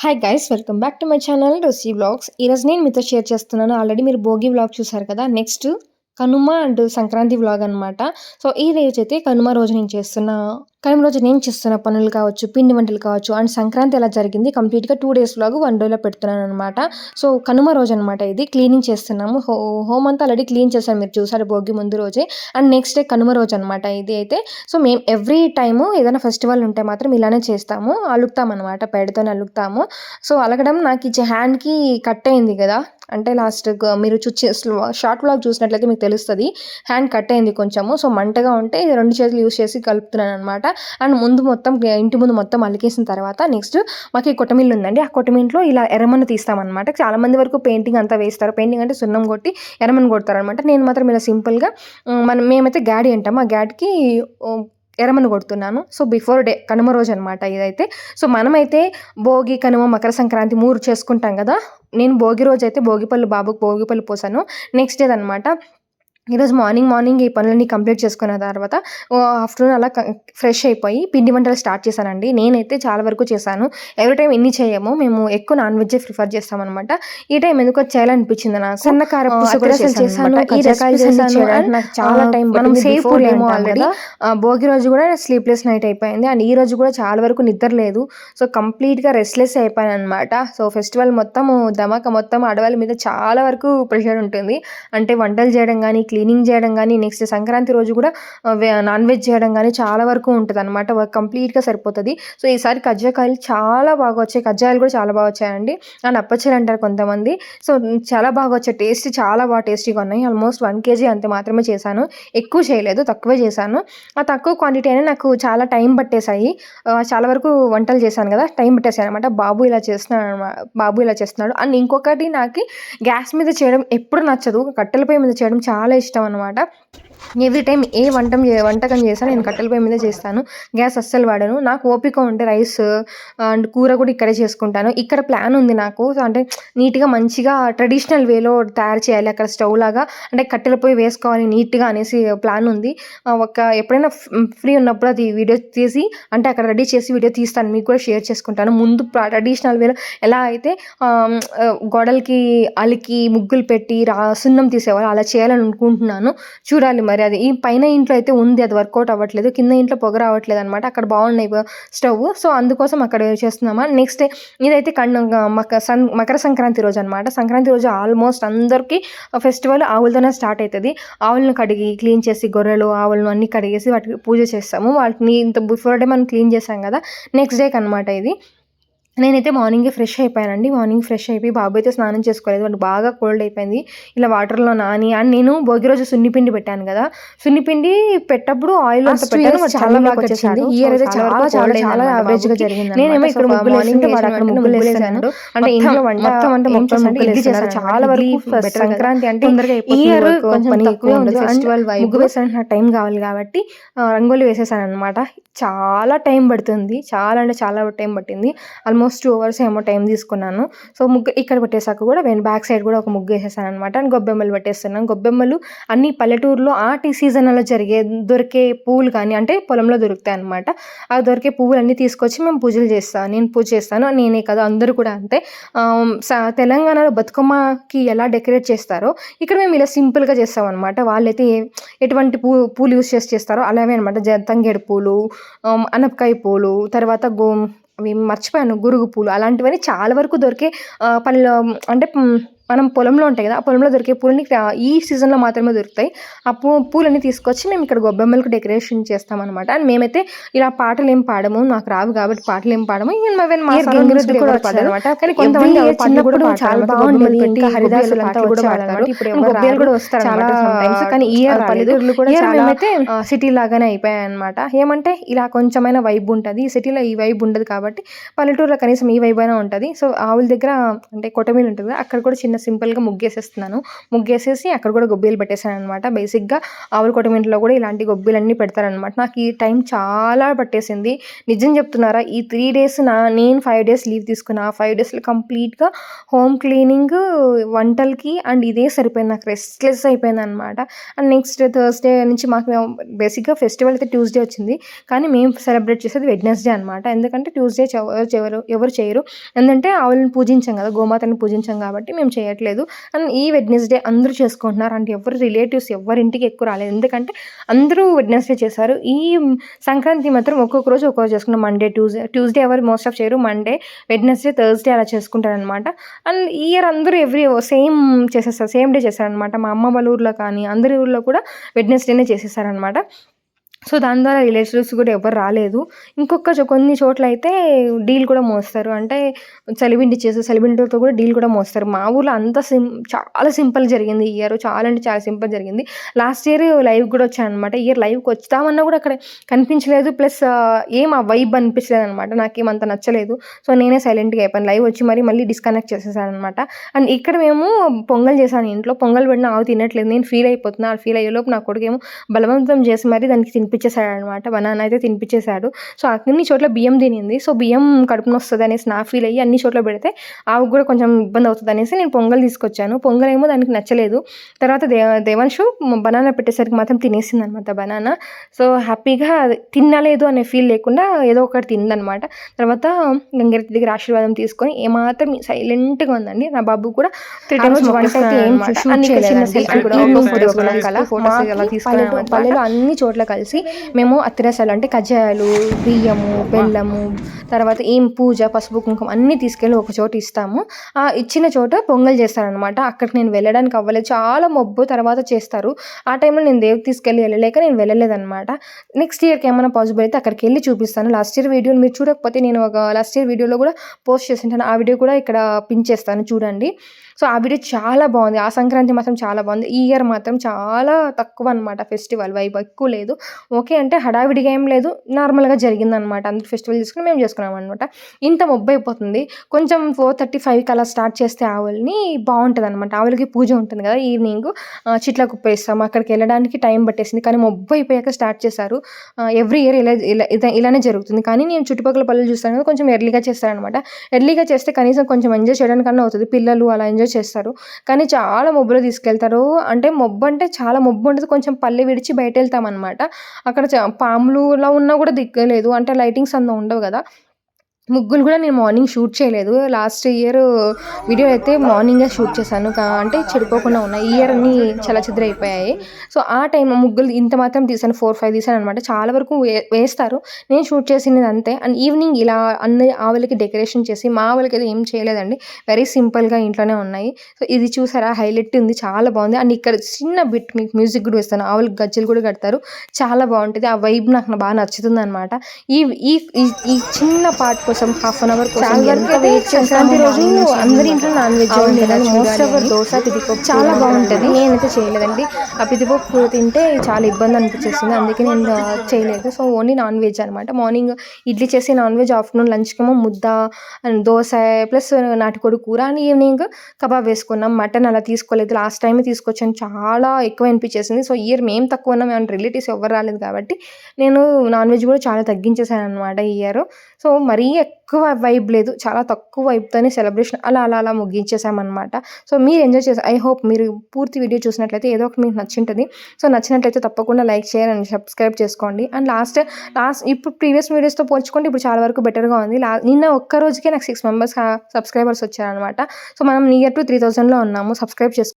Hi guys welcome back to my channel Rusi vlogs ఈరోజు నేను మీతో షేర్ చేస్తున్నాను. ఆల్రెడీ మీరు భోగి బ్లాగ్ చూసారు కదా? Next Kanuma and Sankranti vlog అనమాట సో ఈ రోజు అయితే కనుమ రోజు నేను చేస్తున్న. కనుమ రోజు నేను చేస్తున్న పనులు కావచ్చు పిండి వంటలు కావచ్చు అండ్ సంక్రాంతి ఎలా జరిగింది కంప్లీట్గా టూ డేస్ లాగా వన్ డేలో పెడుతున్నాను అనమాట సో కనుమ రోజు అనమాట ఇది క్లీనింగ్ చేస్తున్నాము. హో హోమ్ అంతా ఆల్రెడీ క్లీన్ చేశాను మీరు చూసారు భోగి ముందు రోజే. అండ్ నెక్స్ట్ డే కనుమ రోజు అనమాట ఇది అయితే. సో మేము ఎవ్రీ టైము ఏదైనా ఫెస్టివల్ ఉంటే మాత్రం ఇలానే చేస్తాము. అలుకుతాం అనమాట పేడతోనే అలుకుతాము సో అలగడం నాకు ఇచ్చే హ్యాండ్కి కట్ అయింది కదా. అంటే లాస్ట్ మీరు చూచే షార్ట్ వ్లాగ్ చూసినట్లయితే మీకు తెలుస్తుంది. హ్యాండ్ కట్ అయింది కొంచెము. సో మంటగా ఉంటే రెండు చేతులు యూస్ చేసి కలుపుతున్నాను అనమాట అండ్ ముందు మొత్తం ఇంటి ముందు మొత్తం అలికేసిన తర్వాత నెక్స్ట్ మాకు ఈ కొట్టమిల్లు ఉందండి. ఆ కొట్టమింట్లో ఇలా ఎర్రమన్ను తీస్తామన్నమాట. చాలా మంది వరకు పెయింటింగ్ అంతా వేస్తారు. పెయింటింగ్ అంటే సున్నం కొట్టి ఎర్రమన్ను కొడతారు అనమాట నేను మాత్రం ఇలా సింపుల్గా మనం మేమైతే గాడి అంటాం. ఆ గాడికి ఎర్రమన్ను కొడుతున్నాను. సో బిఫోర్ డే కనుమ రోజు అనమాట ఇదైతే. సో మనమైతే భోగి కనుమ మకర సంక్రాంతి మూడు చేసుకుంటాం కదా. నేను భోగి రోజు అయితే భోగిపళ్ళు బాబుకు భోగిపళ్ళు పోసాను. నెక్స్ట్ డే అనమాట ఈరోజు మార్నింగ్ మార్నింగ్ ఈ పనులన్నీ కంప్లీట్ చేసుకున్న తర్వాత ఆఫ్టర్నూన్ అలా ఫ్రెష్ అయిపోయి పిండి వంటలు స్టార్ట్ చేశానండి. నేనైతే చాలా వరకు చేశాను. ఎవ్రీ టైం ఎన్ని చేయము మేము ఎక్కువ నాన్ వెజ్ ప్రిఫర్ చేస్తాం అనమాట ఈ టైం ఎందుకో చేయాలనిపించింది నాకు. సన్నకార చేశాను నాకు చాలా టైం మనం సేఫ్ ఏమో ఆల్రెడీ భోగి రోజు కూడా స్లీప్లెస్ నైట్ అయిపోయింది. అండ్ ఈ రోజు కూడా చాలా వరకు నిద్ర లేదు. సో కంప్లీట్గా రెస్ట్లెస్ అయిపోయాను అనమాట సో ఫెస్టివల్ మొత్తం ధమాక మొత్తం ఆడవాళ్ళ మీద చాలా వరకు ప్రెషర్ ఉంటుంది. అంటే వంటలు చేయడం కానీ క్లీనింగ్ చేయడం కానీ నెక్స్ట్ సంక్రాంతి రోజు కూడా నాన్ వెజ్ చేయడం కానీ చాలా వరకు ఉంటుంది అనమాట వర్క్ కంప్లీట్గా సరిపోతుంది. సో ఈసారి కజ్జాకాయలు చాలా బాగా వచ్చాయి. కజ్జాయలు కూడా చాలా బాగా వచ్చాయండి. అండ్ అప్పచ్చలు అంటారు కొంతమంది. సో చాలా బాగా వచ్చాయి. టేస్ట్ చాలా బాగా టేస్టీగా ఉన్నాయి. ఆల్మోస్ట్ వన్ కేజీ అంత మాత్రమే చేశాను. ఎక్కువ చేయలేదు తక్కువే చేశాను. ఆ తక్కువ క్వాంటిటీ అయినా నాకు చాలా టైం పట్టేశాయి. చాలా వరకు వంటలు చేశాను కదా టైం పట్టేసాయి అనమాట బాబు ఇలా చేస్తున్నాడు బాబు ఇలా చేస్తున్నాడు. అండ్ ఇంకొకటి నాకు గ్యాస్ మీద చేయడం ఎప్పుడు నచ్చదు. కట్టెల పొయ్యి మీద చేయడం చాలా ఇష్టం అనమాట ఎవ్రీ టైం ఏ వంటం వంటకం చేసినా నేను కట్టెల పొయ్యి మీద చేస్తాను. గ్యాస్ అస్సలు వాడను. నాకు ఓపిక ఉంటే రైస్ అండ్ కూర కూడా ఇక్కడే చేసుకుంటాను. ఇక్కడ ప్లాన్ ఉంది నాకు. అంటే నీట్గా మంచిగా ట్రెడిషనల్ వేలో తయారు చేయాలి అక్కడ స్టవ్ లాగా. అంటే కట్టెల పొయ్యి వేసుకోవాలి నీట్గా అనేసి ప్లాన్ ఉంది. ఒక ఎప్పుడైనా ఫ్రీ ఉన్నప్పుడు అది వీడియో తీసి అంటే అక్కడ రెడీ చేసి వీడియో తీస్తాను. మీకు కూడా షేర్ చేసుకుంటాను. ముందు ట్రెడిషనల్ వేలో ఎలా అయితే గోడలకి అలికి ముగ్గులు పెట్టి రా సున్నం తీసేవాళ్ళు అలా చేయాలని అనుకుంటున్నాను. చూడాలి మరి అది ఈ పైన ఇంట్లో అయితే ఉంది అది వర్కౌట్ అవ్వట్లేదు కింద ఇంట్లో పొగ రావట్లేదు అనమాట అక్కడ బాగున్నాయి స్టవ్. సో అందుకోసం అక్కడ చేస్తున్నామా? నెక్స్ట్ ఇదైతే కన్ను మక సన్ మకర సంక్రాంతి రోజు అనమాట సంక్రాంతి రోజు ఆల్మోస్ట్ అందరికీ ఫెస్టివల్ ఆవులతోనే స్టార్ట్ అవుతుంది ఆవులను కడిగి క్లీన్ చేసి గొర్రెలు ఆవులను అన్ని కడిగేసి వాటికి పూజ చేస్తాము. వాటిని ఇంత బిఫోర్ డే మనం క్లీన్ చేసాం కదా నెక్స్ట్ డేకి అనమాట ఇది. నేనైతే మార్నింగే ఫ్రెష్ అయిపోయానండి. మార్నింగ్ ఫ్రెష్ అయిపోయి బాబు అయితే స్నానం చేసుకోలేదు. వాడు బాగా కోల్డ్ అయిపోయింది. ఇలా వాటర్లో నాని అండ్ నేను భోగి రోజు సున్నిపిండి పెట్టాను కదా. సున్నిపిండి పెట్టప్పుడు ఆయిల్ పెట్టాను. చాలా బాగా వచ్చేసింది ఇయర్ అయితే చాలా చాలా చాలా యావరేజ్గా జరిగింది నేనేమో ఇక్కడ అక్కడ ముగ్గులు వేసాను. అంటే ఇంట్లో వంట మొత్తం అంటే మొత్తం వేసాను. చాలా వరకు సంక్రాంతి అంటే ఇయర్ కొంచెం ఉంది. ఫెస్టివల్ ముగ్గు వేసానికి టైం కావాలి కాబట్టి రంగోలి వేసేసాను అనమాట చాలా టైం పడుతుంది. చాలా అంటే చాలా టైం పట్టింది. ఆల్మోస్ట్ ఆల్మోస్ట్ టూ అవర్స్ ఏమో టైం తీసుకున్నాను. సో ముగ్గు ఇక్కడ పెట్టేశాక కూడా నేను బ్యాక్ సైడ్ కూడా ఒక ముగ్గు వేసేసాను అనమాట అండ్ గొబ్బెమ్మలు పెట్టేస్తున్నాను. గొబ్బెమ్మలు అన్ని పల్లెటూరులో ఆటి సీజన్లో జరిగే దొరికే పువ్వులు కానీ అంటే పొలంలో దొరుకుతాయి అనమాట ఆ దొరికే పువ్వులు అన్నీ తీసుకొచ్చి మేము పూజలు చేస్తాను నేను పూజ చేస్తాను. నేనే కదా అందరూ కూడా అంతే. తెలంగాణలో బతుకమ్మకి ఎలా డెకరేట్ చేస్తారో ఇక్కడ మేము ఇలా సింపుల్గా చేస్తాం అనమాట వాళ్ళైతే ఎటువంటి పూ పూలు యూస్ చేసి చేస్తారో అలాగే అనమాట తంగేడు పూలు అనపకాయ పూలు తర్వాత గో అవి మర్చిపోయాను. గురుగు పూలు అలాంటివన్నీ చాలా వరకు దొరికే పల్లె అంటే మనం పొలంలో ఉంటాయి కదా ఆ పొలంలో దొరికే పూలని ఈ సీజన్లో మాత్రమే దొరుకుతాయి. ఆ పూ పూలని తీసుకొచ్చి మేము ఇక్కడ గొబ్బెమ్మలకు డెకరేషన్ చేస్తామన్నమాట. అండ్ మేమైతే ఇలా పాటలు ఏం పాడము నాకు రావు కాబట్టి పాటలు ఏం పాడము అనమాట కానీ కొంతమంది చిన్నప్పుడు చాలా బాగుండేది ఇంకా హరిదాసులు కూడా వాడతారు ఇప్పుడు గొబ్బెలు కూడా వస్తారు చాలా కానీ ఈ పల్లెటూరులు కూడా మేమైతే సిటీ లాగానే అయిపోయాయి అనమాట ఏమంటే ఇలా కొంచెమైనా వైబ్ ఉంటుంది. ఈ సిటీలో ఈ వైబ్ ఉండదు కాబట్టి పల్లెటూరులో కనీసం ఈ వైబ్ అయినా ఉంటుంది. సో ఆవుల దగ్గర అంటే కొట్టమీలు ఉంటుంది అక్కడ కూడా చిన్న చిన్న సింపుల్గా ముగ్గేసేస్తున్నాను. ముగ్గేసేసి అక్కడ కూడా గొబ్బీలు పెట్టేశాను అనమాట బేసిక్గా ఆవుల కొట్టమింట్లో కూడా ఇలాంటి గొబ్బీలన్నీ పెడతారనమాట నాకు ఈ టైం చాలా పట్టేసింది. నిజం చెప్తున్నారా? ఈ త్రీ డేస్ నా నేను ఫైవ్ డేస్ లీవ్ తీసుకున్నా. ఆ ఫైవ్ డేస్లో కంప్లీట్గా హోమ్ క్లీనింగ్ వంటలకి అండ్ ఇదే సరిపోయింది. నాకు రెస్ట్లెస్ అయిపోయింది అనమాట అండ్ నెక్స్ట్ థర్స్డే నుంచి మాకు బేసిక్గా ఫెస్టివల్ అయితే ట్యూస్డే వచ్చింది. కానీ మేము సెలబ్రేట్ చేసేది వెడ్నెస్డే అనమాట ఎందుకంటే ట్యూస్డే ఎవరు ఎవరు ఎవరు చేయరు. ఎందుకంటే ఆవులను పూజించాం కదా గోమాతని పూజించాం కాబట్టి మేము చేయట్లేదు. అండ్ ఈ వెడ్నెస్డే అందరూ చేసుకుంటున్నారు. అంటే ఎవరు రిలేటివ్స్ ఎవరింటికి ఎక్కువ రాలేదు. ఎందుకంటే అందరూ వెడ్నెస్డే చేశారు. ఈ సంక్రాంతి మాత్రం ఒక్కొక్క రోజు ఒక్కొక్క చేసుకున్నాం మండే ట్యూస్డే ట్యూస్డే ఎవరు మోస్ట్ ఆఫ్ చేయరు. మండే వెడ్నెస్డే థర్స్డే అలా చేసుకుంటారనమాట అండ్ ఇయర్ అందరూ ఎవ్రీ సేమ్ చేసేస్తారు. సేమ్ డే చేస్తారనమాట మా అమ్మ వాళ్ళ ఊర్లో కానీ అందరి ఊర్లో కూడా వెడ్నెస్డేనే చేసేసారనమాట సో దాని ద్వారా రిలేటివ్స్ కూడా ఎవరు రాలేదు. ఇంకొక కొన్ని చోట్ల అయితే డీల్ కూడా మోస్తారు. అంటే చలిబిండి చేసి చలిబిండితో కూడా డీల్ కూడా మోస్తారు. మా ఊర్లో అంత సిం చాలా సింపుల్ జరిగింది ఇయర్. చాలా అంటే చాలా సింపుల్ జరిగింది. లాస్ట్ ఇయర్ లైవ్ కూడా వచ్చాను అనమాట ఇయర్ లైవ్కి వచ్చామన్నా కూడా అక్కడ కనిపించలేదు. ప్లస్ ఏం ఆ వైబ్ అనిపించలేదు అనమాట నాకేమంత నచ్చలేదు. సో నేనే సైలెంట్గా అయిపోయాను. లైవ్ వచ్చి మరి మళ్ళీ డిస్కనెక్ట్ చేసేసాను అనమాట అండ్ ఇక్కడ మేము పొంగల్ చేశాను ఇంట్లో. పొంగల్ పెట్టిన ఆవు తినట్లేదు. నేను ఫీల్ అయిపోతున్నా. ఫీల్ అయ్యేలోపు నా కొడుకేమో బలవంతం చేసి మరి దానికి తినిపి తినిపించేశాడు అనమాట బనానా అయితే తినిపించేశాడు. సో అన్ని చోట్ల బియ్యం తినింది. సో బియ్యం కడుపున వస్తుంది అనేసి నా ఫీల్ అయ్యి అన్ని చోట్ల పెడితే ఆవుకు కూడా కొంచెం ఇబ్బంది అవుతుంది అనేసి నేను పొంగల్ తీసుకొచ్చాను. పొంగల్ ఏమో దానికి నచ్చలేదు. తర్వాత దే దేవాన్షు బనానా పెట్టేసరికి మాత్రం తినేసింది అనమాట బనానా. సో హ్యాపీగా తినలేదు అనే ఫీల్ లేకుండా ఏదో ఒకటి తిందనమాట. తర్వాత గంగిరెత్తి దగ్గర ఆశీర్వాదం తీసుకొని ఏమాత్రం సైలెంట్గా ఉందండి. నా బాబు కూడా త్రీ టైమ్స్ వంట అయితే ఏం పల్లెలో అన్ని చోట్ల కలిసి మేము అత్తిరసాలు అంటే కజ్జాయాలు బియ్యము బెల్లము తర్వాత ఏం పూజ పసుపు కుంకుమ అన్నీ తీసుకెళ్ళి ఒక చోట ఇస్తాము. ఆ ఇచ్చిన చోట పొంగల్ చేస్తారనమాట అక్కడికి నేను వెళ్ళడానికి అవ్వలేదు. చాలా మొబ్బు తర్వాత చేస్తారు. ఆ టైంలో నేను దేవుడు తీసుకెళ్ళి వెళ్ళలేక నేను వెళ్ళలేదన్నమాట. నెక్స్ట్ ఇయర్కి ఏమైనా పాసిబుల్ అయితే అక్కడికి వెళ్ళి చూపిస్తాను. లాస్ట్ ఇయర్ వీడియోలు మీరు చూడకపోతే నేను ఒక లాస్ట్ ఇయర్ వీడియోలో కూడా పోస్ట్ చేసింటాను ఆ వీడియో కూడా ఇక్కడ పిన్ చేస్తాను. చూడండి. సో ఆ వీడియో చాలా బాగుంది. ఆ సంక్రాంతి మాత్రం చాలా బాగుంది. ఈ ఇయర్ మాత్రం చాలా తక్కువ అనమాట ఫెస్టివల్ వైబ్ ఎక్కువ లేదు. ఓకే అంటే హడావిడిగా ఏం లేదు నార్మల్గా జరిగిందనమాట. అందరు ఫెస్టివల్ చేసుకుని మేము చేసుకున్నాం అనమాట ఇంత మొబ్బు అయిపోతుంది. కొంచెం ఫోర్ థర్టీ ఫైవ్కి అలా స్టార్ట్ చేస్తే ఆవులని బాగుంటుంది అనమాట ఆవులకి పూజ ఉంటుంది కదా ఈవినింగ్ చిట్ల కుప్పేస్తాము. అక్కడికి వెళ్ళడానికి టైం పట్టేసింది. కానీ మొబ్బు అయిపోయాక స్టార్ట్ చేశారు. ఎవ్రీ ఇయర్ ఇలా ఇలా ఇలానే జరుగుతుంది. కానీ నేను చుట్టుపక్కల పల్లెలు చూస్తాను కదా కొంచెం ఎర్లీగా చేస్తారనమాట ఎర్లీగా చేస్తే కనీసం కొంచెం ఎంజాయ్ చేయడానికన్నా అవుతుంది. పిల్లలు అలా ఎంజాయ్ చేస్తారు. కానీ చాలా మొబ్బులో తీసుకెళ్తారు. అంటే మొబ్బు అంటే చాలా మొబ్బు ఉంటుంది. కొంచెం పల్లె విడిచి బయట వెళ్తామన్నమాట. అనమాట అక్కడ పాములులా ఉన్నా కూడా దిక్కలేదు అంటే లైటింగ్స్ అంత ఉండవు కదా. ముగ్గులు కూడా నేను మార్నింగ్ షూట్ చేయలేదు. లాస్ట్ ఇయర్ వీడియో అయితే మార్నింగే షూట్ చేశాను. అంటే చెడిపోకుండా ఉన్నాయి ఇయర్ అన్ని చలచిద్ర అయిపోయాయి. సో ఆ టైం ముగ్గులు ఇంత మాత్రం తీసాను ఫోర్ ఫైవ్ తీసాను అనమాట చాలా వరకు వేస్తారు. నేను షూట్ చేసినది అంతే. అండ్ ఈవినింగ్ ఇలా అన్ని ఆవులకి డెకరేషన్ చేసి మా ఆవులకి అయితే ఏం చేయలేదండి. వెరీ సింపుల్గా ఇంట్లోనే ఉన్నాయి. సో ఇది చూసారా? హైలైట్ ఉంది. చాలా బాగుంది. అండ్ ఇక్కడ చిన్న బిట్ మీకు మ్యూజిక్ కూడా వేస్తాను ఆవులకి గజ్జలు కూడా కడతారు. చాలా బాగుంటుంది. ఆ వైబ్ నాకు బాగా నచ్చుతుంది అనమాట ఈ ఈ చిన్న పార్ట్ కోసం హాఫ్ అన్ అవర్ చాలా వరకు వెయిట్ రోజు అందరి ఇంట్లో నాన్ వెజ్ ఉండేది. మోస్ట్ ఆఫ్ దోశ పిదిపప్పు చాలా బాగుంటుంది. నేనైతే చేయలేదండి. ఆ పిదిపప్పు తింటే చాలా ఇబ్బంది అనిపించేసింది. అందుకే నేను చేయలేదు. సో ఓన్లీ నాన్ వెజ్ అనమాట మార్నింగ్ ఇడ్లీ చేసి నాన్ వెజ్ ఆఫ్టర్నూన్ లంచ్కేమో ముద్ద దోశ ప్లస్ నాటుకోడి కూర అని ఈవినింగ్ కబాబ్ వేసుకున్నాం. మటన్ అలా తీసుకోలేదు. లాస్ట్ టైం తీసుకొచ్చాను. చాలా ఎక్కువ అనిపించేసింది. సో ఇయర్ మేము తక్కువ ఉన్నాం. ఏమైనా రిలేటివ్స్ ఎవరు రాలేదు కాబట్టి నేను నాన్ వెజ్ కూడా చాలా తగ్గించేసాను అనమాట ఈ ఇయర్ సో మరీ ఎక్కువ వైబ్ లేదు. చాలా తక్కువ వైబ్తోనే సెలబ్రేషన్ అలా అలా అలా ముగించేసామన్నమాట. సో మీరు ఎంజాయ్ చేసారు ఐ హోప్ మీరు పూర్తి వీడియో చూసినట్లయితే ఏదో ఒకటి మీకు నచ్చింటుంది. సో నచ్చినట్లయితే తప్పకుండా లైక్ షేర్ అండ్ సబ్స్క్రైబ్ చేసుకోండి. అండ్ లాస్ట్ లాస్ట్ ఇప్పుడు ప్రీవియస్ వీడియోస్తో పోల్చుకుంటే ఇప్పుడు చాలా వరకు బెటర్గా ఉంది. లా నిన్న ఒక్క రోజుకే నాకు సిక్స్ మెంబర్స్ సబ్స్క్రైబర్స్ వచ్చారనమాట సో మనం నియర్ టు త్రీ థౌసండ్లో ఉన్నాము. సబ్స్క్రైబ్ చేసుకో